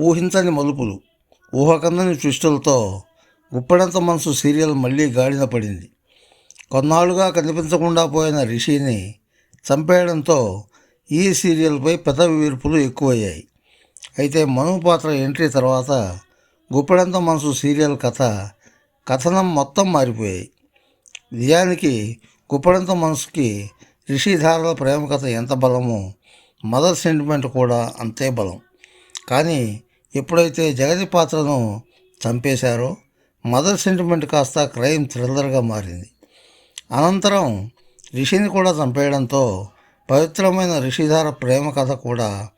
ఊహించని మలుపులు ఊహకందని ట్విస్టులతో గుప్పడంత మనసు సీరియల్ మళ్ళీ గాడిన పడింది. కొన్నాళ్ళుగా కనిపించకుండా పోయిన రిషిని చంపేయడంతో ఈ సీరియల్పై పెదవి వీర్పులు ఎక్కువయ్యాయి. అయితే మను పాత్ర ఎంట్రీ తర్వాత గుప్పెడంత మనసు సీరియల్ కథ కథనం మొత్తం మారిపోయాయి. నిజానికి గుప్పడంత మనసుకి రిషిధారల ప్రేమ కథ ఎంత బలమో మదర్ సెంటిమెంట్ కూడా అంతే బలం. కానీ ఎప్పుడైతే జగతి పాత్రను చంపేశారో మదర్ సెంటిమెంట్ కాస్త క్రైమ్ థ్రిల్లర్గా మారింది. అనంతరం రిషిని కూడా చంపేయడంతో పవిత్రమైన రిషిధార ప్రేమ కథ కూడా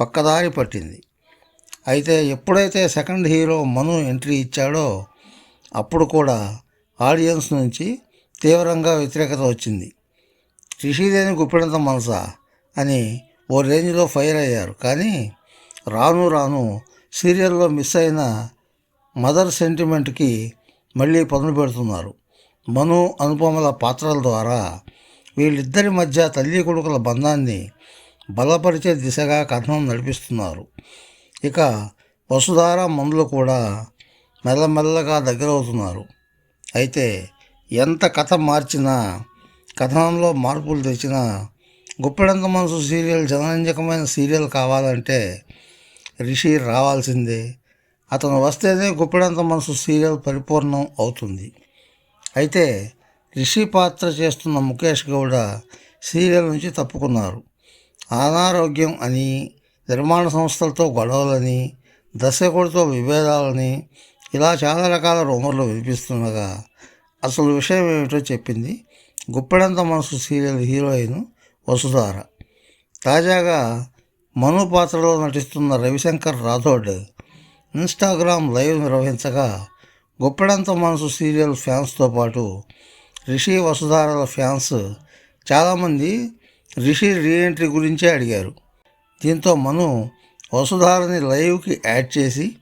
పక్కదారి పట్టింది. అయితే ఎప్పుడైతే సెకండ్ హీరో మను ఎంట్రీ ఇచ్చాడో అప్పుడు కూడా ఆడియన్స్ నుంచి తీవ్రంగా వ్యతిరేకత వచ్చింది. రిషిదేని గుప్పిడంత మనసా అని ఓ రేంజ్లో ఫైర్ అయ్యారు. కానీ రాను రాను సీరియల్లో మిస్ అయిన మదర్ సెంటిమెంట్కి మళ్ళీ పదును పెడుతున్నారు. మను అనుపమల పాత్రల ద్వారా వీళ్ళిద్దరి మధ్య తల్లి కొడుకుల బంధాన్ని బలపరిచే దిశగా కథనం నడిపిస్తున్నారు. ఇక వసుధార మనులు కూడా మెల్లమెల్లగా దగ్గరవుతున్నారు. అయితే ఎంత కథ మార్చినా కథనంలో మార్పులు తెచ్చినా గుప్పెడంత మనసు సీరియల్ జనరంజకమైన సీరియల్ కావాలంటే రిషి రావాల్సిందే. అతను వస్తేనే గుప్పెడంత మనసు సీరియల్ పరిపూర్ణం అవుతుంది. అయితే రిషి పాత్ర చేస్తున్న ముఖేష్ గౌడ సీరియల్ నుంచి తప్పుకున్నారు. అనారోగ్యం అని నిర్మాణ సంస్థలతో గొడవలని దర్శకుడితో విభేదాలని ఇలా చాలా రకాల రూమర్లు వినిపిస్తుండగా అసలు విషయం ఏమిటో చెప్పింది గుప్పెడంత మనసు సీరియల్ హీరోయిన్ వసుధార. తాజాగా మను పాత్రలో నటిస్తున్న రవిశంకర్ రాథోడ్ ఇన్స్టాగ్రామ్ లైవ్ నిర్వహించగా గొప్పడంత మనసు సీరియల్ ఫ్యాన్స్తో పాటు రిషి వసుధారల ఫ్యాన్స్ చాలామంది రిషి రీఎంట్రీ గురించే అడిగారు. దీంతో మను వసుధారని లైవ్కి యాడ్ చేసి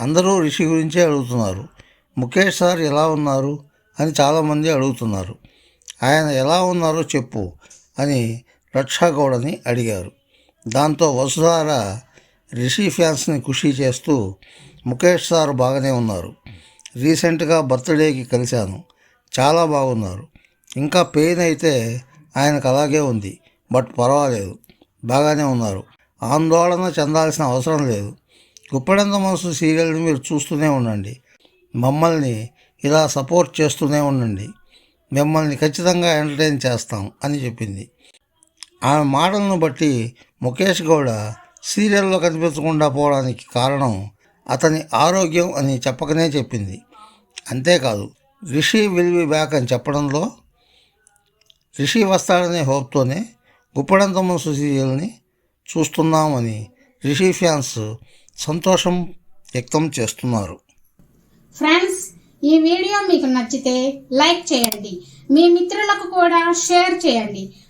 అందరూ రిషి గురించే అడుగుతున్నారు. ముఖేష్ సార్ ఎలా ఉన్నారు? అని చాలామంది అడుగుతున్నారు. ఆయన ఎలా ఉన్నారో చెప్పు అని రక్షాగౌడని అడిగారు. దాంతో వసుధార రిషి ఫ్యాన్స్ని ఖుషి చేస్తూ ముఖేష్ సార్ బాగానే ఉన్నారు. రీసెంట్గా బర్త్డేకి కలిశాను. చాలా బాగున్నారు. ఇంకా పెయిన్ అయితే ఆయనకు అలాగే ఉంది. బట్ పర్వాలేదు. బాగానే ఉన్నారు. ఆందోళన చెందాల్సిన అవసరం లేదు. గుప్పెడంత మనసు సీరియల్ని మీరు చూస్తూనే ఉండండి. మమ్మల్ని ఇలా సపోర్ట్ చేస్తూనే ఉండండి. మిమ్మల్ని ఖచ్చితంగా ఎంటర్టైన్ చేస్తాం అని చెప్పింది. ఆమె మాటలను బట్టి ముఖేష్ గౌడ సీరియల్లో కనిపించకుండా పోవడానికి కారణం అతని ఆరోగ్యం అని చెప్పకనే చెప్పింది. అంతేకాదు రిషి విల్ బి బ్యాక్ అని చెప్పడంలో రిషి వస్తాడనే హోప్తోనే గుప్పడంత మనసు సీరియల్ని చూస్తున్నామని రిషి ఫ్యాన్స్ సంతోషం వ్యక్తం చేస్తున్నారు. ఫ్రెండ్స్ ఈ వీడియో మీకు నచ్చితే లైక్ చేయండి. మీ మిత్రులకు కూడా షేర్ చేయండి.